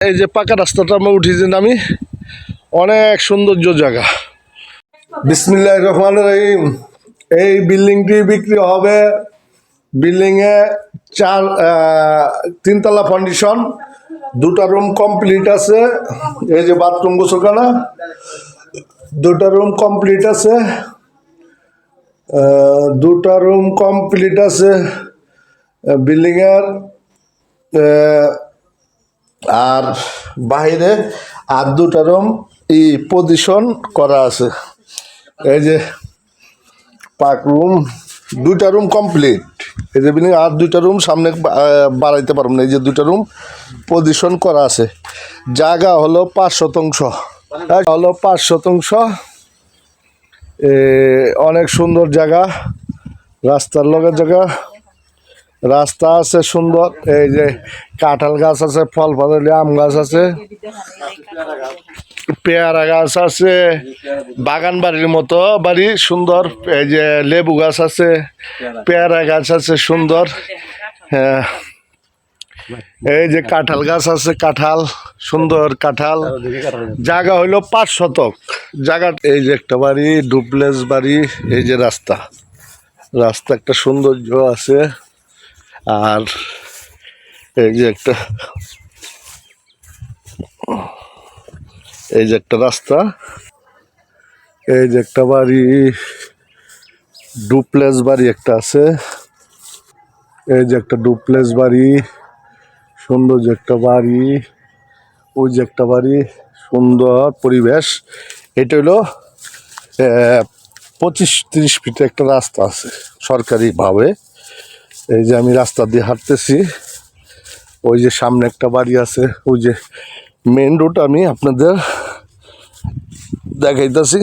এই যে পাকা রাস্তাটা আমরা উঠেছি আমি অনেক সৌন্দর্য জায়গা। বিসমিল্লাহ রহমান রহিম। এই বিল্ডিংটি বিক্রি হবে বিল্ডিং এ চার তিনতলা ফাউন্ডেশন দুটা রুম কমপ্লিট আছে এই যে বাথরুম গোসলখানা দুটা রুম কমপ্লিট আছে দুটা রুম কমপ্লিট আছে বিল্ডিং এর আহ, আর বাহিরে আর দুটা রুম ই পজিশন করা আছে। এই যে পাক রুম, দুইটা রুম কমপ্লিট। এই যে বিল্ডিং, আর দুইটা রুম সামনে বাড়াইতে পারব না। এই যে দুইটা রুম পজিশন করা আছে। জায়গা হলো পাঁচ শতাংশ। হলো পাঁচ শতাংশ। অনেক সুন্দর জায়গা। রাস্তার লগের জায়গা। রাস্তা আছে সুন্দর, এই যে কাঁঠাল গাছ আছে, ফল ফলালি, আম গাছ আছে, পেয়ারা গাছ আছে, বাগান বাড়ির মতো বাড়ি সুন্দর, এই যে লেবু গাছ আছে, পেয়ারা গাছ আছে সুন্দর হ্যাঁ। এই যে কাঁঠাল গাছ আছে, কাঁঠাল, সুন্দর কাঁঠাল, জায়গা হইল পাঁচ শতক। জায়গা, এই যে একটা বাড়ি, ডুপ্লেস বাড়ি, এই যে রাস্তা। রাস্তা একটা সৌন্দর্য আছে। আর এই যে একটা, এই যে একটা রাস্তা, এই যে একটা বাড়ি, ডুপ্লেস বাড়ি একটা আছে। এই যে একটা ডুপ্লেস বাড়ি সুন্দর যে একটা বাড়ি, ওই যে একটা বাড়ি, সুন্দর পরিবেশ। এটা হলো পঁচিশ, তিরিশ ফিটে একটা রাস্তা আছে, সরকারিভাবে। এই যে আমি রাস্তা দিয়ে হাঁটতেছি। ওই যে সামনে একটা বাড়ি আছে ওই যে মেন রোড আমি আপনাদের দেখাইতাছি।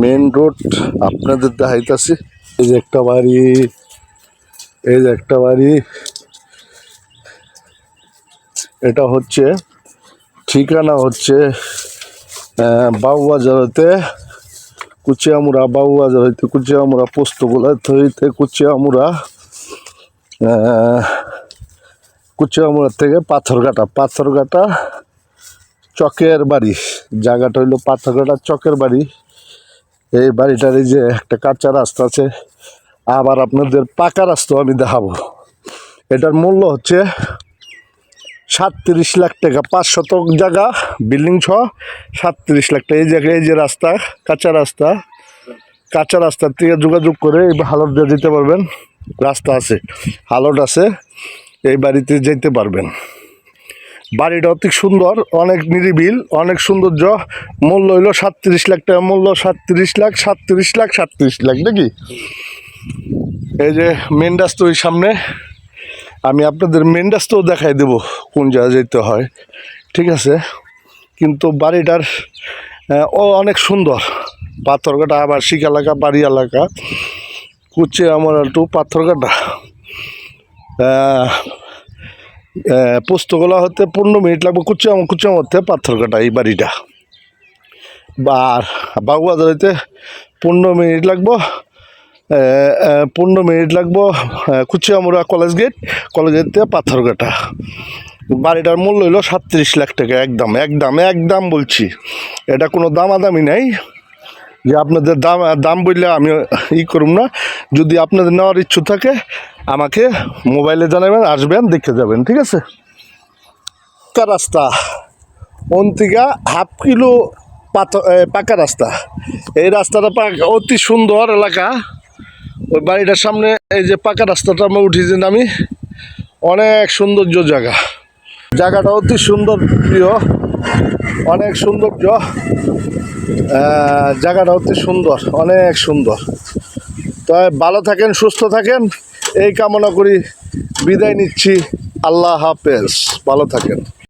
মেন রোড আপনাদের দেখাইতাছি। এই যে একটা বাড়ি এই যে একটা বাড়ি। এটা হচ্ছে ঠিকানা হচ্ছে আহ, বাবুবাজার হইতে কুচিয়ামুড়া বাবুবাজার হইতে কুচিয়ামুড়া পোস্তগোলা হইতে কুচিয়ামুড়া আহ, কুচিয়ামুড়া থেকে পাথরঘাটা। পাথরঘাটা চকের বাড়ি। জায়গাটা হইল পাথরঘাটা চকের বাড়ি। এই বাড়িটার এই যে একটা কাঁচা রাস্তা আছে আবার আপনাদের পাকা রাস্তা আমি দেখাবো। এটার মূল্য হচ্ছে সাতত্রিশ লাখ টাকা, পাঁচ শতক জায়গা বিল্ডিং ছ, সাতত্রিশ লাখ টাকা। এই জায়গায় এই যে রাস্তা, কাঁচা রাস্তা, কাঁচা রাস্তার থেকে যোগাযোগ করে এই হালট দিয়ে যেতে পারবেন। রাস্তা আছে, হালট আছে, এই বাড়িতে যেতে পারবেন। বাড়িটা অতি সুন্দর, অনেক নিরিবিল, অনেক সৌন্দর্য। মূল্য হইল সাতত্রিশ লাখ টাকা, মূল্য সাতত্রিশ লাখ সাতত্রিশ লাখ সাতত্রিশ লাখ, নাকি? এই যে মেন রাস্তা ওই সামনে। আমি আপনাদের মেন রাস্তাও দেখাই দেবো কোন জায়গায় যেতে হয়। ঠিক আছে? কিন্তু বাড়িটার ও অনেক সুন্দর। পাথরঘাটা আবার শিখ এলাকা, বাড়ি এলাকা। কুচে আমার একটু পাথরঘাটা। পোস্তগোলা হতে পনেরো মিনিট লাগবে কুচিয়াম কুচিয়াম হতে পাথরঘাটা এই বাড়িটা। বা আর বাবুবাজার হইতে পনেরো মিনিট লাগবো। পনেরো মিনিট লাগবো। আহ, Kuchiamura college gate college gate থেকে পাথরঘাটা। বাড়িটার মূল্য হলো সাতত্রিশ লাখ টাকা একদম একদম একদম বলছি। এটা কোনো দামাদামি নাই। যে আপনাদের দাম দাম বললে আমি ই করুম না। যদি আপনাদের নেওয়ার ইচ্ছু থাকে আমাকে মোবাইলে জানাবেন আসবেন দেখে যাবেন ঠিক আছে? পাকা রাস্তা। অন্তিকা হাফ কিলো পাথ এ, পাকা রাস্তা। এই রাস্তাটা অতি সুন্দর এলাকা। ওই বাড়িটার সামনে এই যে পাকা রাস্তাটা আমরা উঠেছি আমি অনেক সৌন্দর্য জায়গা। জায়গাটা অতি সুন্দর প্রিয়, অনেক সৌন্দর্য। জায়গাটা অতি সুন্দর, অনেক সুন্দর। তো ভালো থাকেন, সুস্থ থাকেন, এই কামনা করি বিদায় নিচ্ছি। আল্লাহ হাফেজ, ভালো থাকেন।